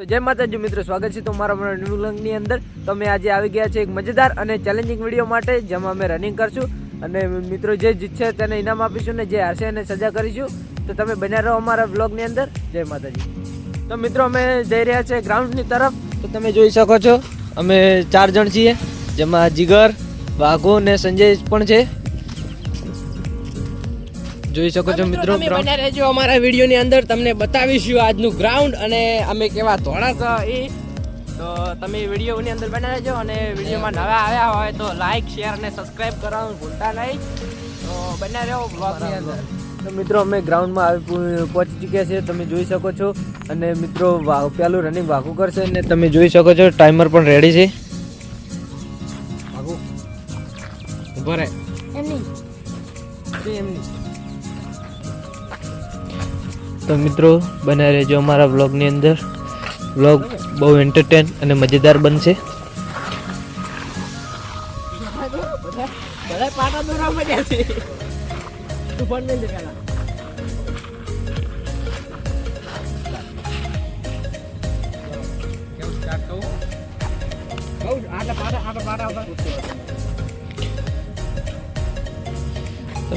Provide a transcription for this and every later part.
તો જય માતાજી મિત્રો, સ્વાગત છે તમારા ન્યૂ અંદર. તો અમે આજે આવી ગયા છે એક મજેદાર અને ચેલેન્જિંગ વીડિયો માટે, જેમાં અમે રનિંગ કરશું. અને મિત્રો, જે જીતશે તેને ઇનામ આપીશું ને જે હારશે એને સજા કરીશું. તો તમે બન્યા રહો અમારા બ્લોગની અંદર. જય માતાજી. તો મિત્રો, અમે જઈ રહ્યા છે ગ્રાઉન્ડની તરફ. તો તમે જોઈ શકો છો, અમે ચાર જણ છીએ, જેમાં જીગર, વાઘો ને સંજય પણ છે. જોઈ શકો છો મિત્રો તમે રહેજો અમારા વિડીયોની અંદર. તમને બતાવીશું આજનું ગ્રાઉન્ડ અને અમે કેવા ધોળા છે એ. તો તમે વિડીયોની અંદર બન્યા રહેજો અને વિડીયોમાં નવા આવ્યા હોય તો લાઈક શેર અને સબસ્ક્રાઇબ કરવાનું ભૂલતા નહીં. તો બન્યા રહો બ્લોગની અંદર. તો મિત્રો અમે ગ્રાઉન્ડમાં આવી પહોંચી ચૂક્યા છીએ. તમે જોઈ શકો છો. અને મિત્રો પેલું રનિંગ વાઘું કરશે અને તમે જોઈ શકો છો ટાઈમર પણ રેડી છે. ઊભા રહે. તો મિત્રો બને રહેજો અમારા વ્લોગની અંદર. વ્લોગ બહુ એન્ટરટેન અને મજેદાર બનશે.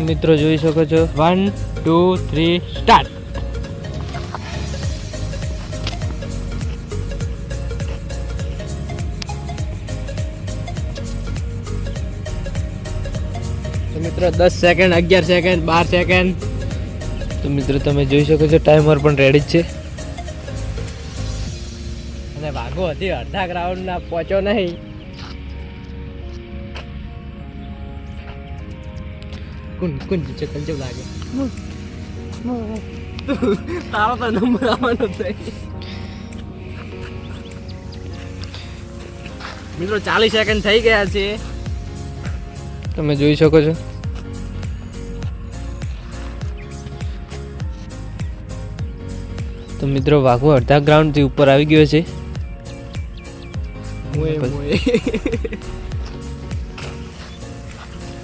મિત્રો જોઈ શકો છો. વન ટુ થ્રી સ્ટાર્ટ મિત્રો, દસ સેકન્ડ અગિયાર સેકન્ડ બાર સેકન્ડ તો મિત્રો, તમે જોઈ શકો છો ટાઈમર પણ રેડી જ છે. અને વાઘો હજી અડધા ગ્રાઉન્ડ ના પહોંચ્યો નહીં. કુન કુન તને કેવું લાગે તારો તો નંબર આવવાનો છે મિત્રો, ચાલીસ સેકન્ડ થઈ ગયા છે. તમે જોઈ શકો છો. તો મિત્રો વાઘો અડધા ગ્રાઉન્ડ થી ઉપર આવી ગયો છે મોએ મોએ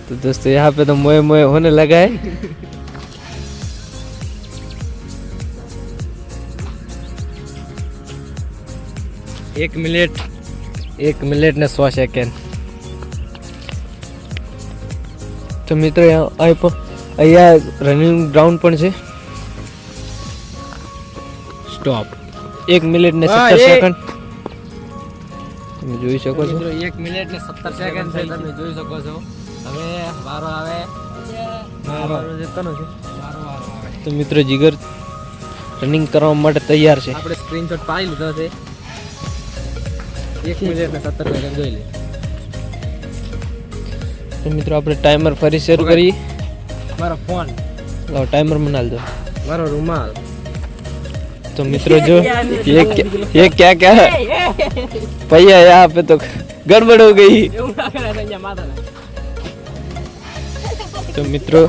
तो दोस्तों यहाँ पे तो मोए मोए होने लगा है एक मिनट एक મિનિટ ને સો સેકન્ડ તો મિત્રો અહીંયા અહીં પણ અહીંયા રનિંગ ગ્રાઉન્ડ પણ છે સ્ટોપ એક મિનિટ ને સત્તર સેકન્ડ તમે જોઈ શકો છો. એક મિનિટ ને સત્તર સેકન્ડ છે તમે જોઈ શકો છો. હવે વારો આવે. વારો. વારો વારો આવે. તો મિત્રો જીગર રનિંગ કરવા માટે તૈયાર છે. આપણે સ્ક્રીનશોટ પાડી લીધો છે. એક મિનિટ ને સત્તર સેકન્ડ જોઈ લે. તો મિત્રો આપણે ટાઈમર ફરી શરૂ કરીએ મારો ફોન લાવ ટાઈમર મનાલ દો. મારો રૂમાલ. तो मित्रों जो ये क्या ये क्या क्या है भैया यहाँ पे तो गड़बड़ हो गई એવું ના કરે અહીંયા માથા તો મિત્રો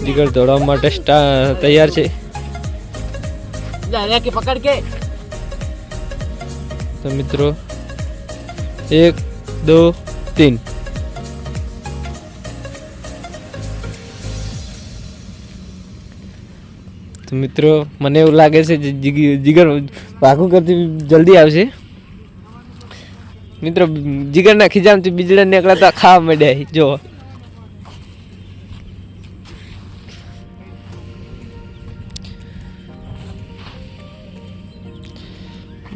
જીગર દોડવા માટે સ્ટા તૈયાર છે જા રે કે પકડ કે તો મિત્રો એક દો तीन તો મિત્રો, મને એવું લાગે છે જીગર પાકું કરતી જલ્દી આવશે. મિત્રો, જીગરના ખીજામથી બીજડા નીકળતા ખાવા માંડ્યા જો.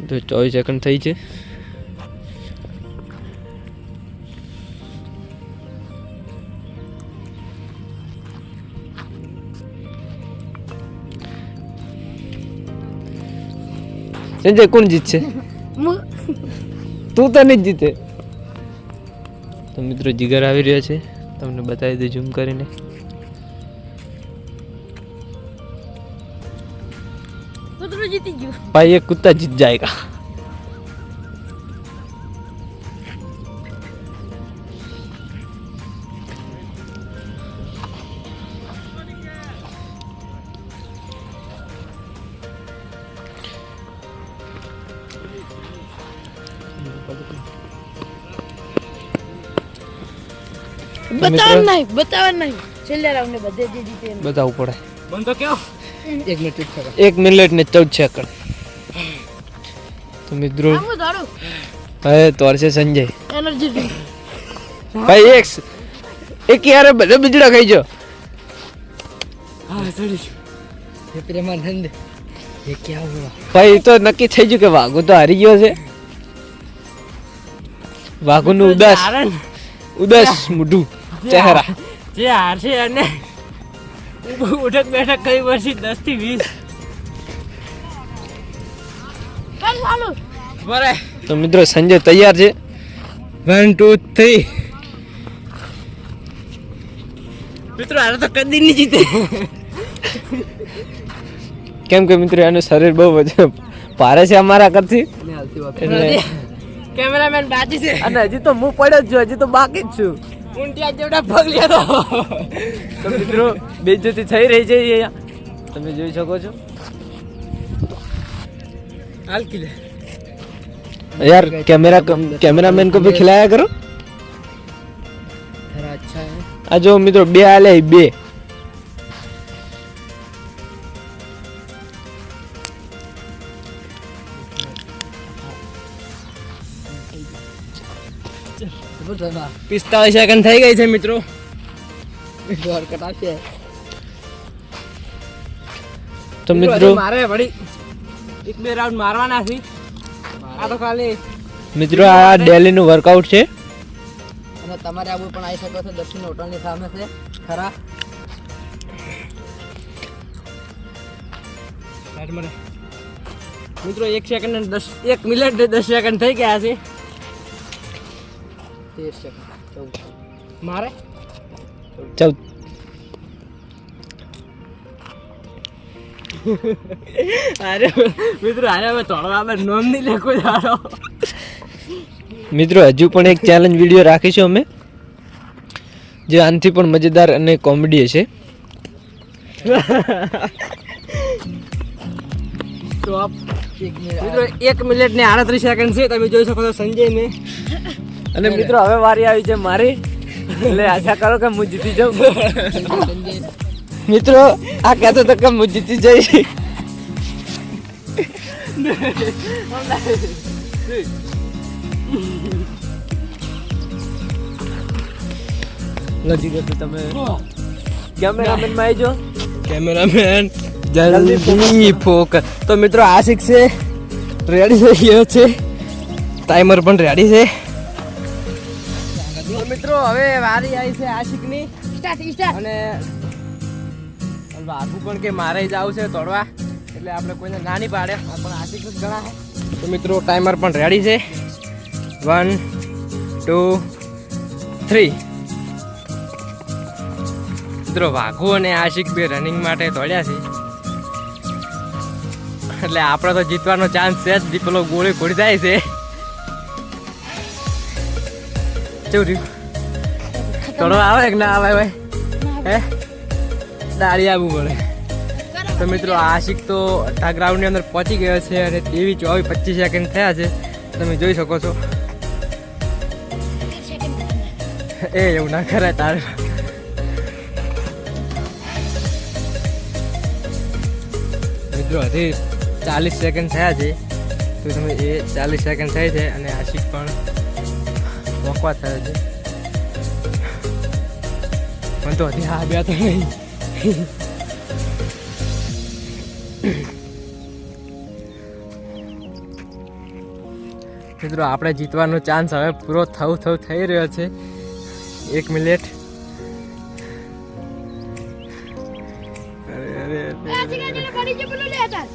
તો ચોવીસ સેકન્ડ થઈ છે. સંજય કોણ જીતશે? તું તો નહીં જીતે. તો મિત્રો જીગર આવી રહ્યો છે. તમને બતાવી દે ઝૂમ કરીને. ભાઈ એક કુત્તા જીત જાયગા બતાવવાનું નહીં બતાવવાનું નહીં. છેલ્લે રાઉન્ડે બધે જે જીતે બતાવવું પડે. બંધ કેવો એક મિનિટ ચૂપ કરો એક મિનિટ ને ચૌદ સેકન્ડ તો મિત્રો હવે તોરશે સંજય. એનર્જી ડ્રિંક ભાઈ એક એક યાર બધા બીજડા ખાઈ જો. હા ચડી એ પ્રેમાનંદ એ ક્યાં હુઆ ભાઈ તો નક્કી થઈ ગયું કે વાઘો તો હારી ગયો છે. વાઘુનું ઉદાસ. ઉદાસ મોઢું ચહેરા. જે હારશે અને ઉઠક બેઠક કઈ પછી દસથી વીસ. તો મિત્રો સંજય તૈયાર છે? વન ટુ થ્રી મિત્રો આને તો કદી નહીં જીતે. કેમ કે મિત્રો એનું શરીર બહુ ભારે છે અમારા કરતી એટલે કેમેરામેન બાજી છે અને હજી તો હું પડ્યો જ છું હજી તો બાકી જ છું ઊંટિયા જેવડા પગ લીધો તો મિત્રો બેજતી થઈ રહી છે અહીંયા તમે જોઈ શકો છો હાલ કિલે यार कैमरा कैमरामैन को भी खिलाया करो थोड़ा अच्छा है આ જો મિત્રો બે આલે બે પિસ્તાળીસ સેકન્ડ થઈ ગઈ છે મિત્રો. કટાશે. તો મિત્રો મારે વળી એક બે રાઉન્ડ મારવાના છે. આ તો ખાલી મિત્રો આ ડેલી નું વર્કઆઉટ છે. અને તમારે આવું પણ આવી શકો છો દક્ષિણ હોટલની સામે છે. ખરા. મિત્રો એક સેકન્ડ દસ એક મિનિટ દસ સેકન્ડ થઈ ગયા છે. તેર સેકન્ડ ચૌદ. મારે? ચૌદ. અરે મિત્રો અરે હવે થોડો અમે નોમ નહીં લખો જાડો મિત્રો હજુ પણ એક ચેલેન્જ વીડિયો રાખીશું અમે જે આનથી પણ મજેદાર અને કોમેડી હશે. મિત્રો એક મિનિટ ને આડત્રીસ સેકન્ડ છે. તમે જોઈ શકો છો સંજય ને અને મિત્રો હવે વારી આવી છે મારી. એટલે આશા કરો કે હું જીતી જાઉં. મિત્રો આ કહેતો તો કે હું જીતી જઈશ. લજી ગયો તમે. કેમેરામેનમાં આવજો. કેમેરામેન જલ્દી ફોક તો મિત્રો આ છે રેડી થઈ ગયો છે. ટાઈમર પણ રેડી છે. તો મિત્રો હવે વારી આવી છે આશિકની. સ્ટાર્ટ સ્ટાર્ટ અને આગું પણ કે મારે જ આવું છે તોડવા. એટલે આપણે કોઈને ના નહીં પાડે. પણ આશિક જ ગણા છે તો મિત્રો ટાઈમર પણ રેડી છે. વન ટુ થ્રી મિત્રો વાઘુ અને આશિક બે રનિંગ માટે દોડ્યા છે. એટલે આપણે તો જીતવાનો ચાન્સ છે જ. દીપલો પેલો ગોળી ઘોડી જાય છે. કેવું રહ્યું તોડવા આવે કે ના આવે ભાઈ? હે? દાડી આવવું પડે. તો મિત્રો આશિક તો અડધા ગ્રાઉન્ડની અંદર પહોંચી ગયો છે અને તેવી ચોવીસ પચીસ સેકન્ડ થયા છે. તમે જોઈ શકો છો. એ એવું ના કરે તારે. મિત્રો હજી ચાલીસ સેકન્ડ થયા છે. તો તમે એ ચાલીસ સેકન્ડ થઈ છે અને આશિક પણ વોકવા થયો છે. પણ તો હજી આ બે તો નહીં. મિત્રો આપણે જીતવાનો ચાન્સ હવે પૂરો થવું થવું થઈ રહ્યો છે. એક મિનિટ અરે અરે અરે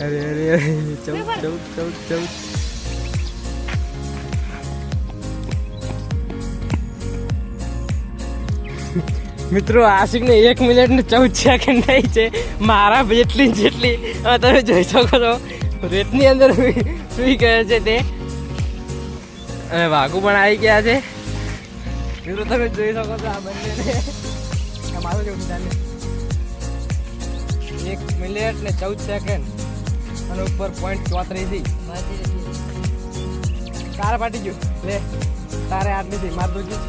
અરે અરે અરે ચૌદ ચૌદ ચૌદ ચૌદ. મિત્રો આશિકને એક મિનિટને ચૌદ સેકન્ડ થઈ છે. મારા જેટલી જેટલી. તમે જોઈ શકો છો. રેતની અંદર સુઈ ગયો છે તે. અને વાઘુ પણ આવી ગયા છે. મિત્રો તમે જોઈ શકો છો આ બંનેને. મારું જેવું એક મિનિટ ને ચૌદ સેકન્ડ અને ઉપર પોઈન્ટ ચોત્રીસથી. તારે પાટી ગયું. લે તારે આટલી થી માર દોજી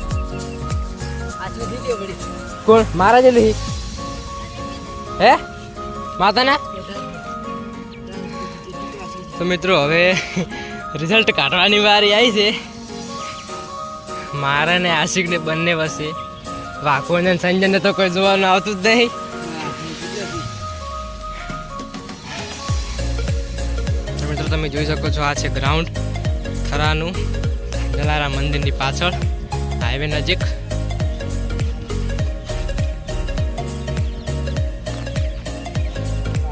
કોણ? મારા જેટલી હે. માતાના? તો મિત્રો, હવે રિઝલ્ટ કાઢવાની વારી આવી છે. મારા ને આશિક ને બંને વસે વાઘો ને સંજય ને તો કોઈ જોવાનું આવતું જ નહીં. મિત્રો, તમે જોઈ શકો છો, આ છે ગ્રાઉન્ડ થરાનું જલારામ મંદિરની પાછળ હાઈવે નજીક.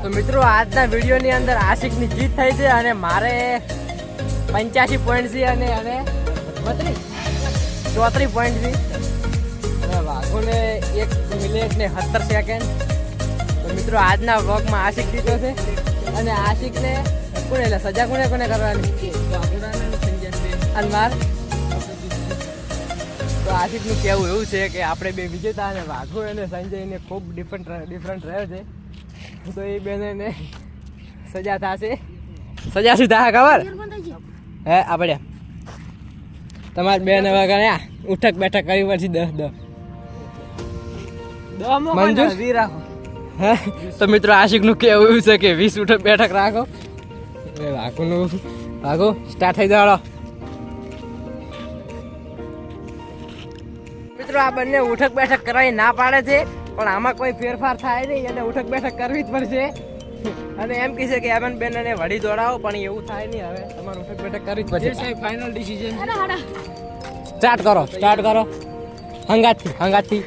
તો મિત્રો, આજના વિડીયોની અંદર આશિકની જીત થઈ છે અને મારે પંચ્યાસી પોઈન્ટ છે અને અને બત્રીસ. ચોત્રીસ પોઈન્ટ છે. વાઘોને એક મિનિટ ને સત્તર સેકન્ડ તો મિત્રો, આજના વ્લોગમાં આશિક જીતો છે અને આશિકને કોને એટલે સજા કોને કોને કરવાની? અનમાર. તો આશિકનું કહેવું એવું છે કે આપણે બે વિજેતા અને વાઘો અને સંજયને ખૂબ ડિફરન્ટ ડિફરન્ટ રહ્યો છે. તો એ બેને સજા થશે. સજા શું થાય ખબર? હે આપણે. તમારે બેન હવે કર્યા ઉઠક બેઠક કરી પછી દસ દસ મંજૂર? રાખો. હે? તો મિત્રો આશિકનું કેવું એવું છે કે વીસ ઉઠક બેઠક રાખો? એ વાઘુનું વાઘુ સ્ટાર્ટ થઈ જાડો મિત્રો આ બંને ઉઠક બેઠક કરવાની ના પાડે છે. પણ આમાં કોઈ ફેરફાર થાય નહીં અને ઉઠક બેઠક કરવી જ પડશે. અને એમ કહે છે કે એમન બેન ને વળી દોડાવો પણ એવું થાય નહીં હવે. તમારે ઉઠક બેઠક કરવી જ પડશે. ફાઇનલ ડિસિઝન સ્ટાર્ટ કરો સ્ટાર્ટ કરો. હંગાથી હંગાથી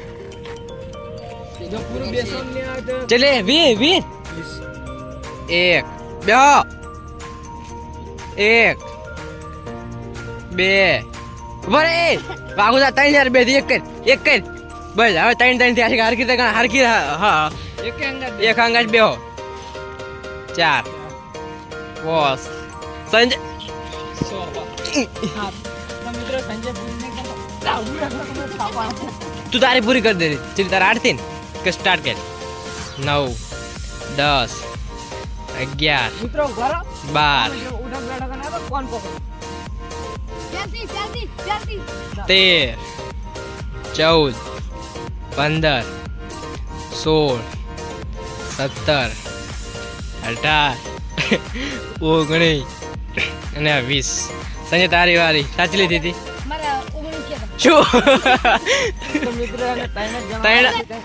ચલે વી વી એક બે. એક બે. ભરે વાગુ જા ત્રણ હજાર બેથી એક કર એક કર. બસ હવે ત્રણ ત્રણ થયા છે હરકી તક હરકી હા એક અંગાજ બે. ચાર. બોસ. સંજય. તો તારી પૂરી કરી દે ચીલી તારે આઠથી કે સ્ટાર્ટ કર. નવ દસ અગિયાર બાર. તેર ચૌદ પંદર સોળ સત્તર અઢાર ઓગણીસ અને વીસ. સંજય તારી વારી સાચી લીધી હતી? શું?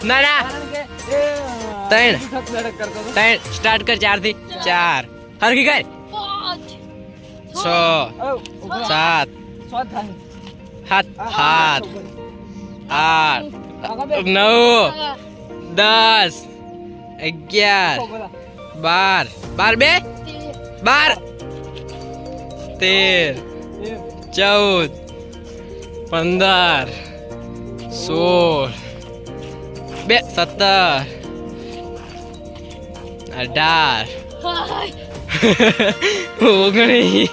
ના ના. ત્રણ. ત્રણ? સ્ટાર્ટ કર ચારથી ચાર. હરકી કર. છ. સાત. સાત સાત. આઠ. નવ, દસ, અગિયાર, બાર. બાર બે? બાર. તેર, ચૌદ, પંદર, સોળ. બે, સત્તર, અઢાર. ઓગણીસ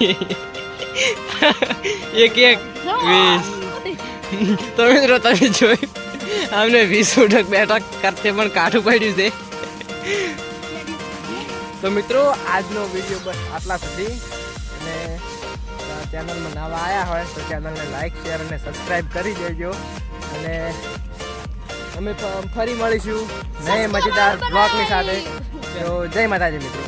એક એક, વીસ. તમે મિત્રો, તમે જોયું અમને વીસ ઉઠક બેઠક કરતે પણ કાઢું પડ્યું છે. તો મિત્રો આજનો વીડિયો બસ આટલા સુધી. અને ચેનલમાં નવા આવ્યા હોય તો ચેનલને લાઈક શેર અને સબસ્ક્રાઈબ કરી દેજો. અને અમે ફ- ફરી મળીશું નવે મજેદાર બ્લોગની સાથે. તો જય માતાજી મિત્રો.